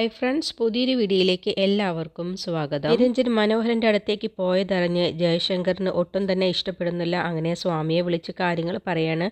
Hi friends പുതിയൊരു വീഡിയോയിലേക്ക് എല്ലാവർക്കും സ്വാഗതം. നിരഞ്ജൻ മനോഹരന്റെ അടുത്തേക്ക് പോയതറിഞ്ഞ് ജയശങ്കറിന് ഒട്ടും തന്നെ ഇഷ്ടപ്പെടുന്നില്ല. അങ്ങനെ സ്വാമിയെ വിളിച്ച് കാര്യങ്ങൾ പറയാണ്.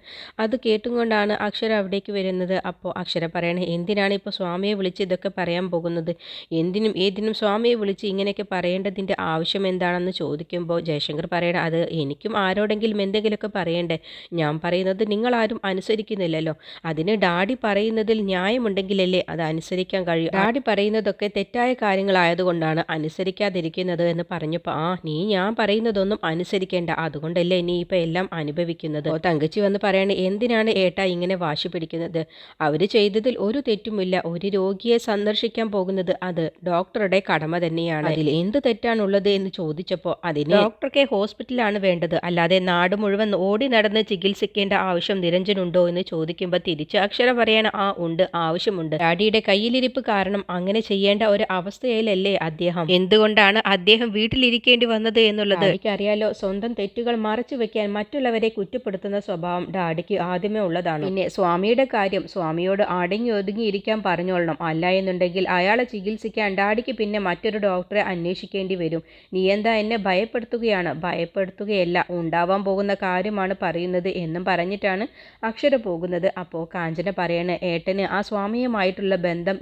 അത് കേട്ടുകൊണ്ടാണ് അക്ഷര അവിടേക്ക് വരുന്നത്. അപ്പോൾ അക്ഷര പറയണേ എന്തിനാണ് ഇപ്പോൾ സ്വാമിയെ വിളിച്ച് ഇതൊക്കെ പറയാൻ പോകുന്നത്? എന്തിനും ഏതിനും സ്വാമിയെ വിളിച്ച് ഇങ്ങനെയൊക്കെ പറയേണ്ടതിന്റെ ആവശ്യം എന്താണെന്ന് ചോദിക്കുമ്പോൾ ജയശങ്കർ പറയണ അത് എനിക്കും ആരോടെങ്കിലും എന്തെങ്കിലുമൊക്കെ പറയണ്ടേ? ഞാൻ പറയുന്നത് നിങ്ങളാരും അനുസരിക്കുന്നില്ലല്ലോ. അതിന് ഡാഡി പറയുന്നതിൽ ന്യായമുണ്ടെങ്കിലല്ലേ അത് അനുസരിക്കാൻ കഴിയും? ഡാഡി പറയുന്നതൊക്കെ തെറ്റായ കാര്യങ്ങളായതുകൊണ്ടാണ് അനുസരിക്കാതിരിക്കുന്നത് എന്ന് പറഞ്ഞപ്പോൾ ആ നീ ഞാൻ പറയുന്നതൊന്നും അനുസരിക്കേണ്ട. അതുകൊണ്ടല്ലേ നീ ഇപ്പം എല്ലാം അനുഭവിക്കുന്നത്? തങ്കച്ചി വന്ന് പറയണ എന്തിനാണ് ഏട്ട ഇങ്ങനെ വാശി പിടിക്കുന്നത്? അവർ ചെയ്തതിൽ ഒരു തെറ്റുമില്ല. ഒരു രോഗിയെ സന്ദർശിക്കാൻ പോകുന്നത് അത് ഡോക്ടറുടെ കടമ തന്നെയാണ്. അതിൽ എന്ത് തെറ്റാണുള്ളത് എന്ന് ചോദിച്ചപ്പോൾ അതിന് ഡോക്ടർക്ക് ഹോസ്പിറ്റലാണ് വേണ്ടത്. അല്ലാതെ നാട് മുഴുവൻ ഓടി നടന്ന് ചികിത്സിക്കേണ്ട ആവശ്യം നിരഞ്ജനുണ്ടോ എന്ന് ചോദിക്കുമ്പോൾ തിരിച്ച് അക്ഷരം പറയണ ആ ഉണ്ട്. ആവശ്യമുണ്ട്. ഡാഡിയുടെ കയ്യിലിരിപ്പ് കാരണം അങ്ങനെ ചെയ്യേണ്ട ഒരു അവസ്ഥയിലല്ലേ അദ്ദേഹം? എന്തുകൊണ്ടാണ് അദ്ദേഹം വീട്ടിലിരിക്കേണ്ടി വന്നത് എന്നുള്ളത്? എനിക്കറിയാലോ സ്വന്തം തെറ്റുകൾ മറച്ചു വെക്കാൻ മറ്റുള്ളവരെ കുറ്റപ്പെടുത്തുന്ന സ്വഭാവം ഡാഡിക്ക് ആദ്യമേ ഉള്ളതാണ്. പിന്നെ സ്വാമിയുടെ കാര്യം സ്വാമിയോട് അടങ്ങി ഒതുങ്ങി ഇരിക്കാൻ പറഞ്ഞോളണം. അല്ല എന്നുണ്ടെങ്കിൽ അയാളെ ചികിത്സിക്കാൻ ഡാഡിക്ക് പിന്നെ മറ്റൊരു ഡോക്ടറെ അന്വേഷിക്കേണ്ടി വരും. നീ എന്താ എന്നെ ഭയപ്പെടുത്തുകയാണ്? ഭയപ്പെടുത്തുകയല്ല. ഉണ്ടാവാൻ പോകുന്ന കാര്യമാണ് പറയുന്നത് എന്നും പറഞ്ഞിട്ടാണ് അക്ഷര പോകുന്നത്. അപ്പോൾ കാഞ്ചന പറയണ ഏട്ടന് ആ സ്വാമിയുമായിട്ടുള്ള ബന്ധം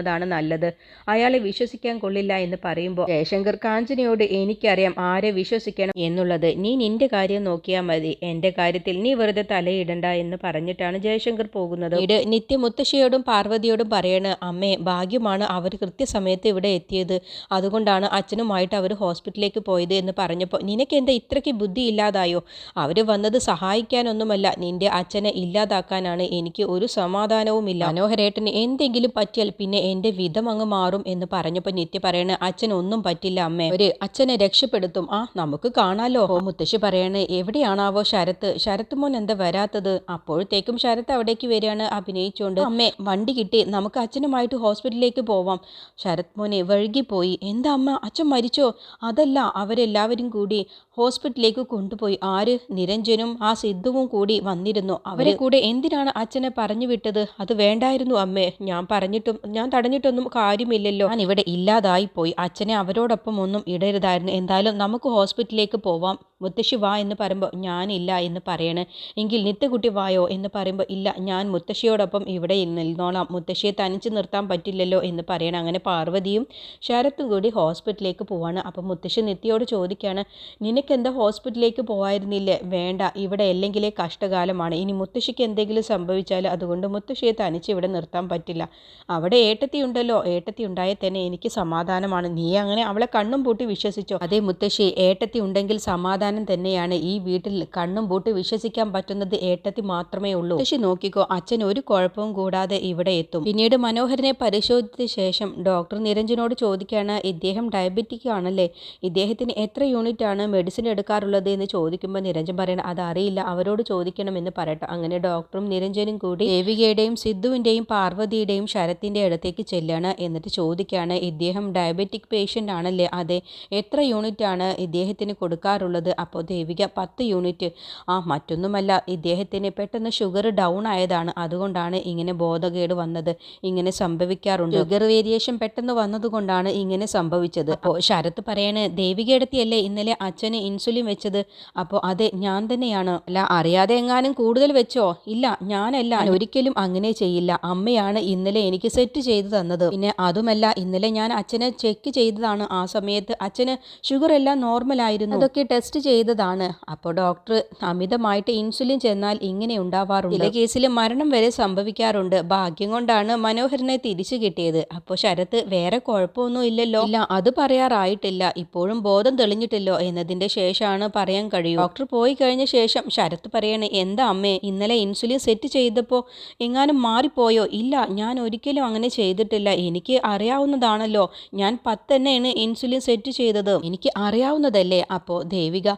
ഇല്ലാതാവുന്നതാണ് നല്ലത്. അയാളെ വിശ്വസിക്കാൻ കൊള്ളില്ല എന്ന് പറയുമ്പോൾ ജയശങ്കർ കാഞ്ചനയോട് എനിക്കറിയാം ആരെ വിശ്വസിക്കണം എന്നുള്ളത്. നീ നിന്റെ കാര്യം നോക്കിയാൽ മതി. എന്റെ കാര്യത്തിൽ നീ വെറുതെ തലയിടണ്ട എന്ന് പറഞ്ഞിട്ടാണ് ജയശങ്കർ പോകുന്നത്. ഇത് മുത്തശ്ശിയോടും പാർവതിയോടും പറയണ അമ്മേ ഭാഗ്യമാണ് അവർ കൃത്യസമയത്ത് ഇവിടെ എത്തിയത്. അതുകൊണ്ടാണ് അച്ഛനുമായിട്ട് അവർ ഹോസ്പിറ്റലിലേക്ക് പോയത് എന്ന് പറഞ്ഞപ്പോൾ നിനക്ക് എന്താ ഇത്രയ്ക്ക് ബുദ്ധി ഇല്ലാതായോ? അവർ വന്നത് സഹായിക്കാനൊന്നുമല്ല. നിന്റെ അച്ഛനെ ഇല്ലാതാക്കാനാണ്. എനിക്ക് ഒരു സമാധാനവുമില്ല. മനോഹരേട്ടന് എന്തെങ്കിലും പറ്റിയാൽ പിന്നെ എന്റെ വിധം അങ്ങ് മാറും എന്ന് പറഞ്ഞപ്പോൾ നിത്യ പറയണ അച്ഛൻ ഒന്നും പറ്റില്ല അമ്മേ. ഒരു അച്ഛനെ രക്ഷപ്പെടുത്തും. ആ നമുക്ക് കാണാലോ? ഓ മുത്തശ്ശി പറയണേ എവിടെയാണാവോ ശരത്ത്? ശരത്ത് മോൻ എന്താ വരാത്തത്? അപ്പോഴത്തേക്കും ശരത്ത് അവിടേക്ക് വരികയാണ് അഭിനയിച്ചുകൊണ്ട്. അമ്മേ വണ്ടി കിട്ടി. നമുക്ക് അച്ഛനുമായിട്ട് ഹോസ്പിറ്റലിലേക്ക് പോവാം. ശരത് മോനെ വഴുകിപ്പോയി എന്താ അമ്മ? അച്ഛൻ മരിച്ചോ? അതല്ല അവരെല്ലാവരും കൂടി ഹോസ്പിറ്റലിലേക്ക് കൊണ്ടുപോയി. ആര്? നിരഞ്ജനും ആ സിദ്ധുവും കൂടി വന്നിരുന്നു. അവരെ കൂടെ എന്തിനാണ് അച്ഛനെ പറഞ്ഞു വിട്ടത്? അത് വേണ്ടായിരുന്നു അമ്മേ. ഞാൻ പറഞ്ഞിട്ടും ഞാൻ തടഞ്ഞിട്ടൊന്നും കാര്യമില്ലല്ലോ. ഞാൻ ഇവിടെ ഇല്ലാതായി പോയി അച്ഛനെ അവരോടൊപ്പം ഒന്നും ഇടരുതായിരുന്നു. എന്തായാലും നമുക്ക് ഹോസ്പിറ്റലിലേക്ക് പോവാം. മുത്തശ്ശി വാ എന്ന് പറയുമ്പോൾ ഞാനില്ല എന്ന് പറയണേ. എങ്കിൽ നിത്യകുട്ടി വായോ എന്ന് പറയുമ്പോൾ ഇല്ല ഞാൻ മുത്തശ്ശിയോടൊപ്പം ഇവിടെ നിന്നോളാം. മുത്തശ്ശിയെ തനിച്ച് നിർത്താൻ പറ്റില്ലല്ലോ എന്ന് പറയണം. അങ്ങനെ പാർവതിയും ശരത്തും കൂടി ഹോസ്പിറ്റലിലേക്ക് പോവാണ്. അപ്പം മുത്തശ്ശി നിത്യയോട് ചോദിക്കുകയാണ് നിനക്കെന്താ ഹോസ്പിറ്റലിലേക്ക് പോകായിരുന്നില്ലേ വേണ്ട ഇവിടെ അല്ലെങ്കിലേ കഷ്ടകാലമാണ്. ഇനി മുത്തശ്ശിക്ക് എന്തെങ്കിലും സംഭവിച്ചാൽ അതുകൊണ്ട് മുത്തശ്ശിയെ തനിച്ച് ഇവിടെ നിർത്താൻ പറ്റില്ല. അവിടെ ഏട്ടത്തി ഉണ്ടല്ലോ ഏട്ടത്തി ഉണ്ടായാൽ തന്നെ എനിക്ക് സമാധാനമാണ്. നീ അങ്ങനെ അവളെ കണ്ണും പൂട്ടി വിശ്വസിച്ചോ? അതേ മുത്തശ്ശി ഏട്ടത്തി ഉണ്ടെങ്കിൽ സമാധാനം തന്നെയാണ് ഈ വീട്ടിൽ കണ്ണും പൂട്ട് വിശ്വസിക്കാൻ പറ്റുന്നത് ഏട്ടത്തി മാത്രമേ ഉള്ളൂ. ശശി നോക്കിക്കോ അച്ഛൻ ഒരു കുഴപ്പവും കൂടാതെ ഇവിടെ എത്തും. പിന്നീട് മനോഹരനെ പരിശോധിച്ച ശേഷം ഡോക്ടർ നിരഞ്ജനോട് ചോദിക്കുകയാണ് ഇദ്ദേഹം ഡയബറ്റിക് ആണല്ലേ? ഇദ്ദേഹത്തിന് എത്ര യൂണിറ്റ് ആണ് മെഡിസിൻ എടുക്കാറുള്ളത്? എന്ന് ചോദിക്കുമ്പോൾ നിരഞ്ജൻ പറയണം അതറിയില്ല അവരോട് ചോദിക്കണം എന്ന് പറയട്ടെ. അങ്ങനെ ഡോക്ടറും നിരഞ്ജനും കൂടി ദേവികയുടെയും സിദ്ധുവിന്റെയും പാർവതിയുടെയും ശരത്തിന്റെ അടുത്തേക്ക് ചെല്ലാണ്. എന്നിട്ട് ചോദിക്കുകയാണ് ഇദ്ദേഹം ഡയബറ്റിക് പേഷ്യന്റ് ആണല്ലേ? അതെ എത്ര യൂണിറ്റ് ആണ് ഇദ്ദേഹത്തിന് കൊടുക്കാറുള്ളത്? അപ്പോൾ ദേവിക പത്ത് യൂണിറ്റ്. ആ മറ്റൊന്നുമല്ല ഇദ്ദേഹത്തിന് പെട്ടെന്ന് ഷുഗർ ഡൗൺ ആയതാണ്. അതുകൊണ്ടാണ് ഇങ്ങനെ ബോധകേട് വന്നത്. ഇങ്ങനെ സംഭവിക്കാറുണ്ട്. ഷുഗർ വേരിയേഷൻ പെട്ടെന്ന് വന്നതുകൊണ്ടാണ് ഇങ്ങനെ സംഭവിച്ചത്. അപ്പോൾ ശരത് പറയണേ ദേവികയെടുത്തിയല്ലേ ഇന്നലെ അച്ഛന് ഇൻസുലിൻ വെച്ചത്? അപ്പോൾ അതെ ഞാൻ തന്നെയാണ്. അല്ല അറിയാതെ എങ്ങാനും കൂടുതൽ വെച്ചോ? ഇല്ല ഞാനല്ല. ഒരിക്കലും അങ്ങനെ ചെയ്യില്ല. അമ്മയാണ് ഇന്നലെ എനിക്ക് സെറ്റ് ചെയ്തു തന്നത്. പിന്നെ അതുമല്ല ഇന്നലെ ഞാൻ അച്ഛനെ ചെക്ക് ചെയ്തതാണ്. ആ സമയത്ത് അച്ഛന് ഷുഗർ എല്ലാം നോർമൽ ആയിരുന്നു. അതൊക്കെ ടെസ്റ്റ് ചെയ്തതാണ്. അപ്പോൾ ഡോക്ടർ അമിതമായിട്ട് ഇൻസുലിൻ ചെന്നാൽ ഇങ്ങനെ ഉണ്ടാവാറുണ്ട്. ചില കേസിൽ മരണം വരെ സംഭവിക്കാറുണ്ട്. ഭാഗ്യം കൊണ്ടാണ് മനോഹരനെ തിരിച്ചു കിട്ടിയത്. അപ്പോൾ ശരത്ത് വേറെ കുഴപ്പമൊന്നും ഇല്ലല്ലോ. ഇല്ല അത് പറയാറായിട്ടില്ല. ഇപ്പോഴും ബോധം തെളിഞ്ഞിട്ടില്ലോ എന്നതിന്റെ ശേഷമാണ് പറയാൻ കഴിയൂ. ഡോക്ടർ പോയി കഴിഞ്ഞ ശേഷം ശരത്ത് പറയണേ എന്താ അമ്മേ ഇന്നലെ ഇൻസുലിൻ സെറ്റ് ചെയ്തപ്പോൾ എങ്ങാനും മാറിപ്പോയോ? ഇല്ല ഞാൻ ഒരിക്കലും അങ്ങനെ ചെയ്തിട്ടില്ല. എനിക്ക് അറിയാവുന്നതാണല്ലോ. ഞാൻ പത്ത് തന്നെയാണ് ഇൻസുലിൻ സെറ്റ് ചെയ്തത്. എനിക്ക് അറിയാവുന്നതല്ലേ? അപ്പോൾ ദേവിക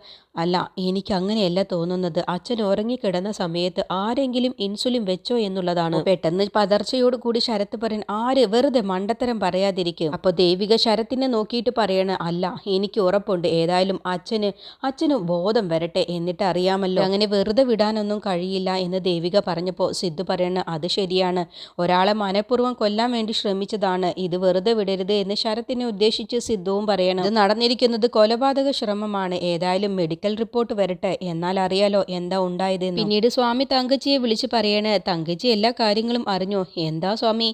അല്ല എനിക്ക് അങ്ങനെയല്ല തോന്നുന്നത്. അച്ഛൻ ഉറങ്ങിക്കിടന്ന സമയത്ത് ആരെങ്കിലും ഇൻസുലിൻ വെച്ചോ എന്നുള്ളതാണ്. പെട്ടെന്ന് പതർച്ചയോട് കൂടി ശരത്ത് പറയാൻ ആര് വെറുതെ മണ്ടത്തരം പറയാതിരിക്കും. അപ്പോൾ ദേവിക ശരത്തിനെ നോക്കിയിട്ട് പറയണ അല്ല എനിക്ക് ഉറപ്പുണ്ട്. ഏതായാലും അച്ഛന് അച്ഛന് ബോധം വരട്ടെ എന്നിട്ട് അറിയാമല്ലോ. അങ്ങനെ വെറുതെ വിടാനൊന്നും കഴിയില്ല എന്ന് ദേവിക പറഞ്ഞപ്പോൾ സിദ്ധു പറയണ അത് ശരിയാണ്. ഒരാളെ മനഃപൂർവം കൊല്ലാൻ വേണ്ടി ശ്രമിച്ചതാണ്. ഇത് വെറുതെ വിടരുത് എന്ന് ശരത്തിനെ ഉദ്ദേശിച്ച് സിദ്ധുവും പറയണം. ഇത് നടന്നിരിക്കുന്നത് കൊലപാതക ശ്രമമാണ്. ഏതായാലും മെഡിക്കൽ റിപ്പോർട്ട് വരട്ടെ. എന്നാൽ അറിയാലോ എന്താ ഉണ്ടായത് പിന്നീട് സ്വാമി തങ്കച്ചിയെ വിളിച്ച് പറയണേ തങ്കച്ചി എല്ലാ കാര്യങ്ങളും അറിഞ്ഞു? എന്താ സ്വാമി?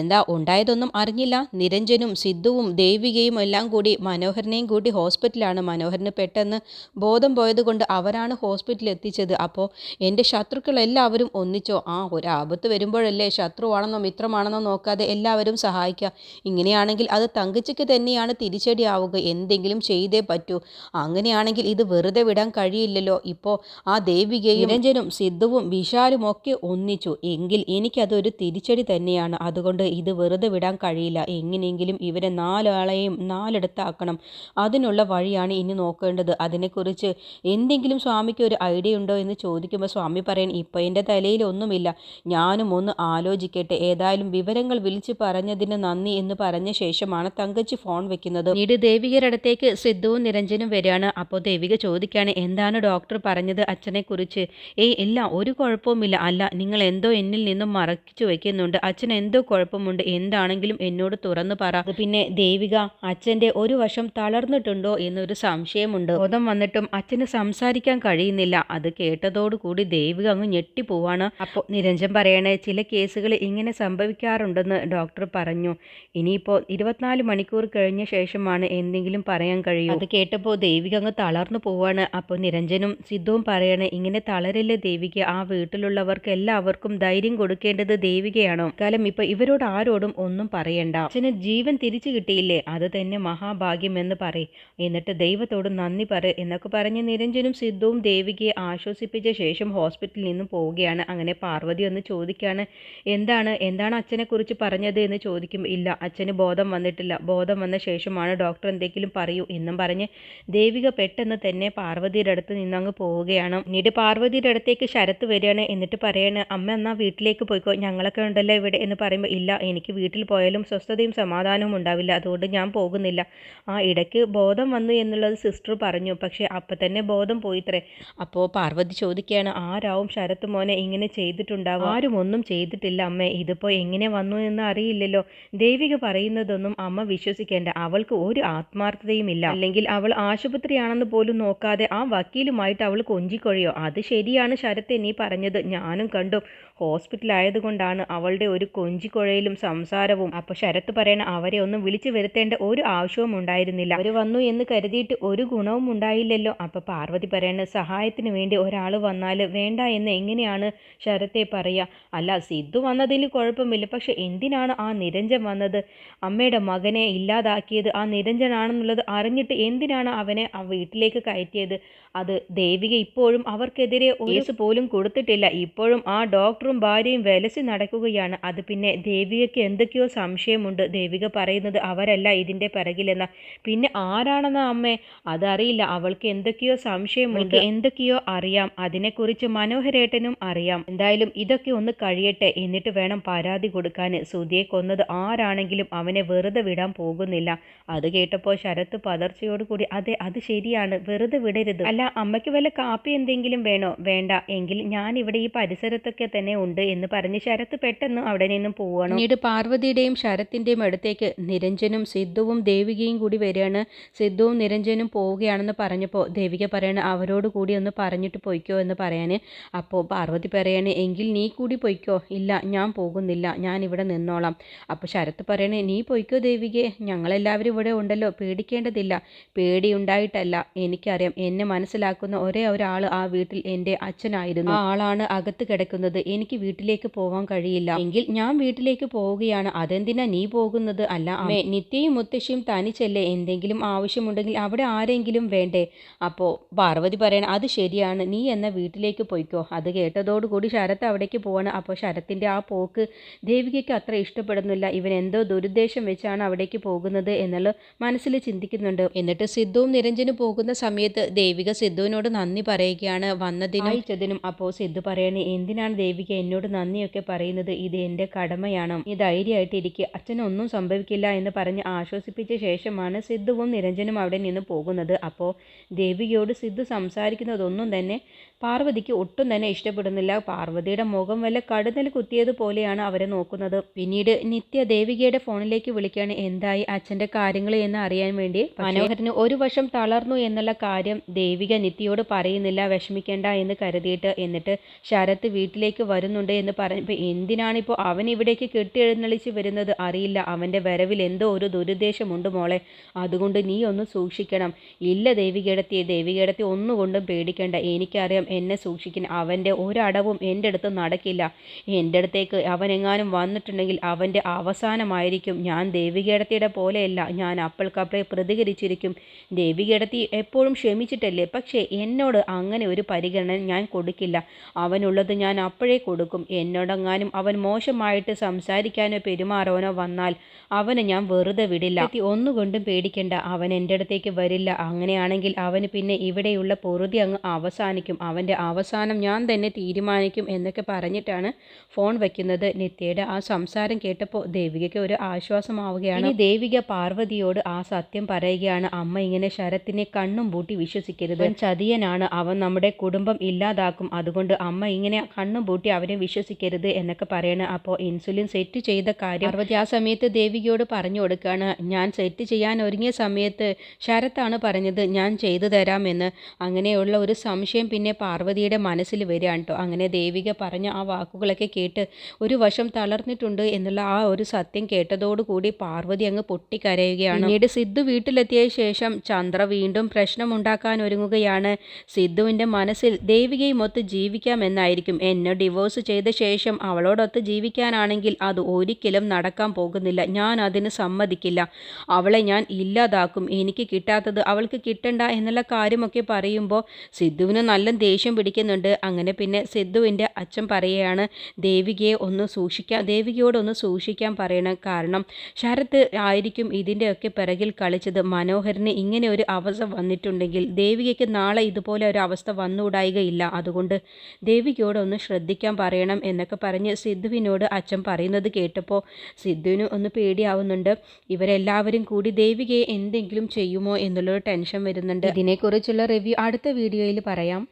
എന്താ ഉണ്ടായതൊന്നും അറിഞ്ഞില്ല? നിരഞ്ജനും സിദ്ധുവും ദേവികയും എല്ലാം കൂടി മനോഹരനെയും കൂടി ഹോസ്പിറ്റലാണ് മനോഹരന് പെട്ടെന്ന് ബോധം പോയതുകൊണ്ട് അവരാണ് ഹോസ്പിറ്റലിൽ എത്തിച്ചത്. അപ്പോൾ എന്റെ ശത്രുക്കൾ എല്ലാവരും ഒന്നിച്ചോ? ആ ഒരു ആപത്ത് വരുമ്പോഴല്ലേ ശത്രുവാണെന്നോ മിത്രമാണെന്നോ നോക്കാതെ എല്ലാവരും സഹായിക്കുക ഇങ്ങനെയാണെങ്കിൽ അത് തങ്കച്ചിക്ക് തന്നെയാണ് തിരിച്ചടിയാവുക. എന്തെങ്കിലും ചെയ്തേ പറ്റൂ. അങ്ങനെയാണെങ്കിൽ ഇത് വെറുതെ വിടാൻ കഴിയില്ലല്ലോ. ഇപ്പോൾ ആ ദേവികയും നിരഞ്ജനും സിദ്ധുവും വിശാലും ഒക്കെ ഒന്നിച്ചു. എങ്കിൽ എനിക്കതൊരു തിരിച്ചടി തന്നെയാണ്. അതുകൊണ്ട് ഇത് വെറുതെ വിടാൻ കഴിയില്ല. എങ്ങനെയെങ്കിലും ഇവരെ നാലാളെയും നാലെടുത്താക്കണം. അതിനുള്ള വഴിയാണ് ഇനി നോക്കേണ്ടത്. അതിനെക്കുറിച്ച് എന്തെങ്കിലും സ്വാമിക്ക് ഒരു ഐഡിയ ഉണ്ടോ എന്ന് ചോദിക്കുമ്പോൾ സ്വാമി പറയാൻ ഇപ്പോൾ എന്റെ തലയിൽ ഒന്നുമില്ല. ഞാനും ഒന്ന് ആലോചിക്കട്ടെ. ഏതായാലും വിവരങ്ങൾ വിളിച്ച് പറഞ്ഞതിന് നന്ദി എന്ന് പറഞ്ഞ ശേഷമാണ് തങ്കച്ചി ഫോൺ വെക്കുന്നത്. പിന്നീട് ദേവികരടത്തേക്ക് സിദ്ധുവും നിരഞ്ജനും വരികയാണ്. അപ്പോൾ ദേവിക ചോദിക്കുകയാണ് എന്താണ് ഡോക്ടർ പറഞ്ഞത്? അച്ഛനെക്കുറിച്ച്. ഏയ് ഇല്ല ഒരു കുഴപ്പവുമില്ല. അല്ല നിങ്ങൾ എന്തോ എന്നിൽ നിന്നും മറച്ചു വെക്കുന്നുണ്ട്. അച്ഛൻ എന്തോ കുഴപ്പമുണ്ട്. എന്താണെങ്കിലും എന്നോട് തുറന്നു പറ. പിന്നെ ദേവിക അച്ഛന്റെ ഒരു വശം തളർന്നിട്ടുണ്ടോ എന്നൊരു സംശയമുണ്ട്. ബോധം വന്നിട്ടും അച്ഛന് സംസാരിക്കാൻ കഴിയുന്നില്ല. അത് കേട്ടതോടുകൂടി ദേവിക അങ്ങ് ഞെട്ടിപ്പോവാണ്. അപ്പോൾ നിരഞ്ജൻ പറയണേ ചില കേസുകൾ ഇങ്ങനെ സംഭവിക്കാറുണ്ടെന്ന് ഡോക്ടർ പറഞ്ഞു. ഇനിയിപ്പോൾ ഇരുപത്തിനാല് മണിക്കൂർ കഴിഞ്ഞ ശേഷമാണ് എന്തെങ്കിലും പറയാൻ കഴിയൂ. അത് കേട്ടപ്പോൾ ദേവിക അങ്ങ് തളർന്നു പോവാണ്. അപ്പോൾ നിരഞ്ജനും സിദ്ധവും പറയണേ ഇങ്ങനെ തളരില്ല ദേവിക? ആ വീട്ടിലുള്ളവർക്ക് എല്ലാവർക്കും ധൈര്യം കൊടുക്കേണ്ടത് ദേവികയാണോ? കാലം ഇപ്പൊ ഇവരോട് ആരോടും ഒന്നും പറയണ്ട. അച്ഛന് ജീവൻ തിരിച്ചു കിട്ടിയില്ലേ? അത് തന്നെ മഹാഭാഗ്യം എന്ന് പറയും. എന്നിട്ട് ദൈവത്തോട് നന്ദി പറ എന്നൊക്കെ പറഞ്ഞ് നിരഞ്ജനും സിദ്ധവും ദേവികയെ ആശ്വസിപ്പിച്ച ശേഷം ഹോസ്പിറ്റലിൽ നിന്നും പോവുകയാണ്. അങ്ങനെ പാർവതി ഒന്ന് ചോദിക്കുകയാണ് എന്താണ്? എന്താണ് അച്ഛനെ കുറിച്ച് പറഞ്ഞത്? എന്ന് ചോദിക്കുമ്പോൾ ഇല്ല അച്ഛന് ബോധം വന്നിട്ടില്ല. ബോധം വന്ന ശേഷമാണ് ഡോക്ടർ എന്തെങ്കിലും പറയൂ എന്നും പറഞ്ഞ് ദേവിക പെട്ടെന്ന് തന്നെ പാർവതിയുടെ അടുത്ത് നിന്നങ്ങ് പോവുകയാണ്. പിന്നീട് പാർവതിയുടെ അടുത്തേക്ക് ശരത്ത് വരികയാണ്. എന്നിട്ട് പറയാണ് അമ്മ എന്നാ വീട്ടിലേക്ക് പോയിക്കോ. ഞങ്ങളൊക്കെ ഉണ്ടല്ലോ ഇവിടെ. എന്ന് പറയുമ്പോൾ ഇല്ല എനിക്ക് വീട്ടിൽ പോയാലും സ്വസ്ഥതയും സമാധാനവും ഉണ്ടാവില്ല. അതുകൊണ്ട് ഞാൻ പോകുന്നില്ല. ആ ഇടയ്ക്ക് ബോധം വന്നു എന്നുള്ളത് സിസ്റ്റർ പറഞ്ഞു. പക്ഷേ അപ്പം തന്നെ ബോധം പോയിത്രേ. അപ്പോൾ പാർവതി ചോദിക്കുകയാണ് ആരാവും ശരത്ത് മോനെ? ഇങ്ങനെ ചെയ്തിട്ടുണ്ടാവും? ആരും ഒന്നും ചെയ്തിട്ടില്ല അമ്മേ. ഇതിപ്പോൾ എങ്ങനെ വന്നു എന്ന് അറിയില്ലല്ലോ. ദേവിക പറയുന്നതൊന്നും അമ്മ വിശ്വസിക്കേണ്ട. അവൾക്ക് ഒരു ആത്മാർത്ഥതയുമില്ല. അല്ലെങ്കിൽ അവൾ ആശുപത്രിയാണെന്ന് പോലും നോക്കാതെ ആ വക്കീലുമായിട്ട് അവൾ കൊഞ്ചിക്കൊഴിയോ? അത് ശരിയാണ് ശരത്ത് നീ പറഞ്ഞത്. ഞാനും കണ്ടു. ഹോസ്പിറ്റലായതുകൊണ്ടാണ് അവളുടെ ഒരു കൊഞ്ചിക്കൊഴയിലും സംസാരവും. അപ്പോൾ ശരത്ത് പറയണ അവരെ ഒന്നും വിളിച്ചു വരുത്തേണ്ട ഒരു ആവശ്യവും ഉണ്ടായിരുന്നില്ല. അവർ വന്നു എന്ന് കരുതിയിട്ട് ഒരു ഗുണവും ഉണ്ടായില്ലല്ലോ. അപ്പോൾ പാർവതി പറയണ സഹായത്തിന് വേണ്ടി ഒരാൾ വന്നാൽ വേണ്ട എന്ന് എങ്ങനെയാണ് ശരത്തെ പറയുക അല്ല സിദ്ധു വന്നതിൽ കുഴപ്പമില്ല. പക്ഷെ എന്തിനാണ് ആ നിരഞ്ജൻ വന്നത്? അമ്മയുടെ മകനെ ഇല്ലാതാക്കിയത് ആ നിരഞ്ജനാണെന്നുള്ളത് അറിഞ്ഞിട്ട് എന്തിനാണ് അവനെ ആ വീട്ടിലേക്ക് കയറ്റിയത്. അത് ദേവിക ഇപ്പോഴും അവർക്കെതിരെ കേസ് പോലും കൊടുത്തിട്ടില്ല. ഇപ്പോഴും ആ ഡോക്ടറും ഭാര്യയും വിലസി നടക്കുകയാണ്. അത് പിന്നെ ദേവികയ്ക്ക് എന്തൊക്കെയോ സംശയമുണ്ട്. ദേവിക പറയുന്നത് അവരല്ല ഇതിന്റെ പിറകിലെന്ന. പിന്നെ ആരാണെന്ന അമ്മേ? അതറിയില്ല. അവൾക്ക് എന്തൊക്കെയോ സംശയമുണ്ട്. എന്തൊക്കെയോ അറിയാം. അതിനെക്കുറിച്ച് മനോഹരേട്ടനും അറിയാം. എന്തായാലും ഇതൊക്കെ ഒന്ന് കഴിയട്ടെ എന്നിട്ട് വേണം പരാതി കൊടുക്കാൻ സുധിയെ കൊന്നത് ആരാണെങ്കിലും അവനെ വെറുതെ വിടാൻ പോകുന്നില്ല. അത് കേട്ടപ്പോൾ ശരത്ത് പതർച്ചയോടുകൂടി അതെ അത് ശരിയാണ്. വെറുതെ വിടരുത്. അല്ല അമ്മയ്ക്ക് വല്ല കാപ്പി എന്തെങ്കിലും വേണോ? വേണ്ട. എങ്കിൽ ഞാൻ ഇവിടെ ഈ പരിസരത്തൊക്കെ തന്നെ ഉണ്ട് എന്ന് പറഞ്ഞ് ശരത്ത് പെട്ടെന്ന് അവിടെ നിന്നും പോവണം. പിന്നീട് പാർവതിയുടെയും ശരത്തിന്റെയും അടുത്തേക്ക് നിരഞ്ജനും സിദ്ധുവും ദേവികയും കൂടി വരികയാണ്. സിദ്ധുവും നിരഞ്ജനും പോവുകയാണെന്ന് പറഞ്ഞപ്പോൾ ദേവിക പറയാണ് അവരോട് കൂടി ഒന്ന് പറഞ്ഞിട്ട് പൊയ്ക്കോ എന്ന് പറയാൻ അപ്പോൾ പാർവതി പറയാണ് എങ്കിൽ നീ കൂടി പൊയ്ക്കോ. ഇല്ല ഞാൻ പോകുന്നില്ല. ഞാൻ ഇവിടെ നിന്നോളാം. അപ്പോൾ ശരത്ത് പറയണേ നീ പൊയ്ക്കോ ദേവികയെ ഞങ്ങളെല്ലാവരും ഇവിടെ ഉണ്ടല്ലോ. പേടിക്കേണ്ടതില്ല. പേടി പേടിയുണ്ടായിട്ടല്ല എനിക്കറിയാം. എന്നെ മനസ്സിലാക്കുന്ന ഒരേ ഒരാൾ ആ വീട്ടിൽ എന്റെ അച്ഛനായിരുന്നു. ആ ആളാണ് അകത്ത് കിടക്കുന്നത്. എനിക്ക് വീട്ടിലേക്ക് പോവാൻ കഴിയില്ല. എങ്കിൽ ഞാൻ വീട്ടിലേക്ക് പോവുകയാണ്. അതെന്തിനാ നീ പോകുന്നത്? അല്ല അമ്മേ നിത്യയും മുത്തശ്ശിയും തനിച്ചല്ലേ എന്തെങ്കിലും ആവശ്യമുണ്ടെങ്കിൽ അവിടെ ആരെങ്കിലും വേണ്ടേ? അപ്പോൾ പാർവതി പറയണം അത് ശരിയാണ്. നീ എന്ന വീട്ടിലേക്ക് പോയിക്കോ? അത് കേട്ടതോടുകൂടി ശരത്ത് അവിടേക്ക് പോവാണ്. അപ്പോൾ ശരത്തിന്റെ ആ പോക്ക് ദേവികയ്ക്ക് അത്ര ഇഷ്ടപ്പെടുന്നില്ല. ഇവൻ എന്തോ ദുരുദ്ദേശം വെച്ചാണ് അവിടേക്ക് പോകുന്നത് എന്നുള്ള മനസ്സിൽ ചിന്തിക്കുന്നുണ്ട്. എന്നിട്ട് സിദ്ധുവും നിരഞ്ജനും പോകുന്ന സമയത്ത് ദേവിക സിദ്ധുവിനോട് നന്ദി പറയുകയാണ്. വന്നതിനും അയച്ചതിനും അപ്പോ സിദ്ധു പറയണേ എന്തിനാണ് ദേവിക എന്നോട് നന്ദിയൊക്കെ പറയുന്നത്? ഇത് എന്റെ കടമയാണ്. ഈ ധൈര്യമായിട്ട് ഇരിക്കുക അച്ഛനൊന്നും സംഭവിക്കില്ല എന്ന് പറഞ്ഞ് ആശ്വസിപ്പിച്ച ശേഷമാണ് സിദ്ധുവും നിരഞ്ജനും അവിടെ നിന്ന് പോകുന്നത്. അപ്പോൾ ദേവികയോട് സിദ്ധു സംസാരിക്കുന്നതൊന്നും തന്നെ പാർവതിക്ക് ഒട്ടും തന്നെ ഇഷ്ടപ്പെടുന്നില്ല. പാർവതിയുടെ മുഖം വല്ല കടുതൽ കുത്തിയതുപോലെയാണ് അവരെ നോക്കുന്നത്. പിന്നീട് നിത്യ ദേവികയുടെ ഫോണിലേക്ക് വിളിക്കുകയാണ് എന്തായി അച്ഛന്റെ കാര്യങ്ങൾ എന്ന് അറിയാൻ വേണ്ടി? മനോഹരന് ഒരു വശം തളർന്നു എന്നുള്ള കാര്യം ദേവിക നിത്യയോട് പറയുന്നില്ല വിഷമിക്കേണ്ട എന്ന് കരുതിയിട്ട്. എന്നിട്ട് ശരത്ത് വീട്ടിലേക്ക് വരുന്നുണ്ട് എന്ന് പറഞ്ഞപ്പോൾ എന്തിനാണിപ്പോൾ അവൻ ഇവിടേക്ക് കെട്ടിയെഴുന്നള്ളിച്ച് വരുന്നത്? അറിയില്ല അവന്റെ വരവിൽ എന്തോ ഒരു ദുരുദ്ദേശമുണ്ട് മോളെ. അതുകൊണ്ട് നീ ഒന്ന് സൂക്ഷിക്കണം. ഇല്ല ദേവികേടത്തി ദേവികേടത്തി ഒന്നുകൊണ്ടും പേടിക്കേണ്ട. എനിക്കറിയാം എന്നെ സൂക്ഷിക്കാൻ അവന്റെ ഒരടവും എന്റെ അടുത്ത് നടക്കില്ല. എന്റെ അടുത്തേക്ക് അവൻ എങ്ങാനും വന്നിട്ടുണ്ടെങ്കിൽ അവന്റെ അവസാനമായിരിക്കും. ഞാൻ ദേവികേടത്തിയുടെ പോലെയല്ല. ഞാൻ അപ്പൾക്കപ്പളെ പ്രതികരിച്ചിരിക്കും. ദേവികേടത്തി എപ്പോഴും ക്ഷമിച്ചിട്ടല്ലേ? പക്ഷേ എന്നോട് അങ്ങനെ ഒരു പരിഗണന ഞാൻ കൊടുക്കില്ല. അവനുള്ളത് ഞാൻ അപ്പോഴേ കൊടുക്കും. എന്നോടെങ്ങാനും അവൻ മോശമായിട്ട് സംസാരിക്കാനോ പെരുമാറാനോ വന്നാൽ അവനെ ഞാൻ വെറുതെ വിടില്ല. ഒന്നുകൊണ്ടും പേടിക്കേണ്ട. അവൻ എന്റെ അടുത്തേക്ക് വരില്ല. അങ്ങനെയാണെങ്കിൽ അവന് പിന്നെ ഇവിടെയുള്ള പൊറുതി അങ്ങ് അവസാനിക്കും. അവന്റെ അവസാനം ഞാൻ തന്നെ തീരുമാനിക്കും എന്നൊക്കെ പറഞ്ഞിട്ടാണ് ഫോൺ വയ്ക്കുന്നത്. നിത്യയുടെ ആ സംസാരം കേട്ടപ്പോൾ ദേവികയ്ക്ക് ഒരു ആശ്വാസമാവുകയാണ്. ദേവിക പാർവതിയോട് ആ സത്യം പറയുകയാണ്. അമ്മ ഇങ്ങനെ ശരത്തിനെ കണ്ണും പൂട്ടി വിശ്വസിക്കരുത്. ചതിയനാണ്. അവൻ നമ്മുടെ കുടുംബം ഇല്ലാതാക്കും. അതുകൊണ്ട് അമ്മ ഇങ്ങനെ കണ്ണും പൂട്ടി അവനെ വിശ്വസിക്കരുത് എന്നൊക്കെ പറയണം. അപ്പോൾ ഇൻസുലിൻ സെറ്റ് ചെയ്ത കാര്യം പാർവതി ആ സമയത്ത് ദേവികയോട് പറഞ്ഞു കൊടുക്കുകയാണ്. ഞാൻ സെറ്റ് ചെയ്യാൻ ഒരുങ്ങിയ സമയത്ത് ശരത്താണ് പറഞ്ഞത്. ഞാൻ ചെയ്തു തരാമെന്ന്. അങ്ങനെയുള്ള ഒരു സംശയം പിന്നെ പാർവതിയുടെ മനസ്സിൽ വരികയാണ് കേട്ടോ. അങ്ങനെ ദേവിക പറഞ്ഞ ആ വാക്കുകളൊക്കെ കേട്ട് ഒരു വശം തളർന്നിട്ടുണ്ട് എന്നുള്ള ആ ഒരു സത്യം കേട്ടതോടുകൂടി പാർവതി അങ്ങ് പൊട്ടിക്കരയുകയാണ്. പിന്നീട് സിദ്ധു വീട്ടിലെത്തിയ ശേഷം ചന്ദ്ര വീണ്ടും പ്രശ്നമുണ്ടാക്കാൻ ഒരുങ്ങുകയാണ്. സിദ്ധുവിന്റെ മനസ്സിൽ ദേവികയും ഒത്ത് ജീവിക്കാമെന്നായിരിക്കും. എന്നെ ഡിവോഴ്സ് ചെയ്ത ശേഷം അവളോടൊത്ത് ജീവിക്കാനാണെങ്കിൽ അത് ഒരിക്കലും നടക്കാൻ പോകുന്നില്ല. ഞാൻ അതിന് സമ്മതിക്കില്ല. അവളെ ഞാൻ ഇല്ലാതാക്കും. എനിക്ക് കിട്ടാത്തത് അവൾക്ക് കിട്ടണ്ട എന്നുള്ള കാര്യമൊക്കെ പറയുമ്പോൾ സിദ്ധുവിന് നല്ല ദേഷ്യം പിടിക്കുന്നുണ്ട്. അങ്ങനെ പിന്നെ സിദ്ധുവിന്റെ അച്ഛൻ പറയുകയാണ് ദേവികയെ ഒന്ന് സൂക്ഷിക്കാൻ ദേവികയോടൊന്ന് സൂക്ഷിക്കാൻ പറയണം. കാരണം ശരത് ആയിരിക്കും ഇതിന്റെയൊക്കെ പിറകിൽ കളിച്ചത്. മനോഹരന് ഇങ്ങനെ ഒരു അവസ്ഥ വന്നിട്ടുണ്ടെങ്കിൽ ദേവികയ്ക്ക് നാളെ ഇതുപോലെ ഒരു അവസ്ഥ വന്നുകൂടായികയില്ല. അതുകൊണ്ട് ദേവികയോടൊന്ന് ശ്രദ്ധിക്കാൻ പറയണം എന്നൊക്കെ പറഞ്ഞ് സിദ്ധുവിനോട് അച്ഛൻ പറയുന്നത് കേട്ടപ്പോൾ സിദ്ധുവിന് ഒന്ന് പേടിയാവുന്നുണ്ട്. ഇവരെല്ലാവരും കൂടി ദേവികയെ എന്തെങ്കിലും ചെയ്യുമോ? എന്നുള്ളൊരു ടെൻഷൻ വരുന്നുണ്ട്. ഇതിനെക്കുറിച്ചുള്ള റിവ്യൂ അടുത്ത വീഡിയോയിൽ പറയാം.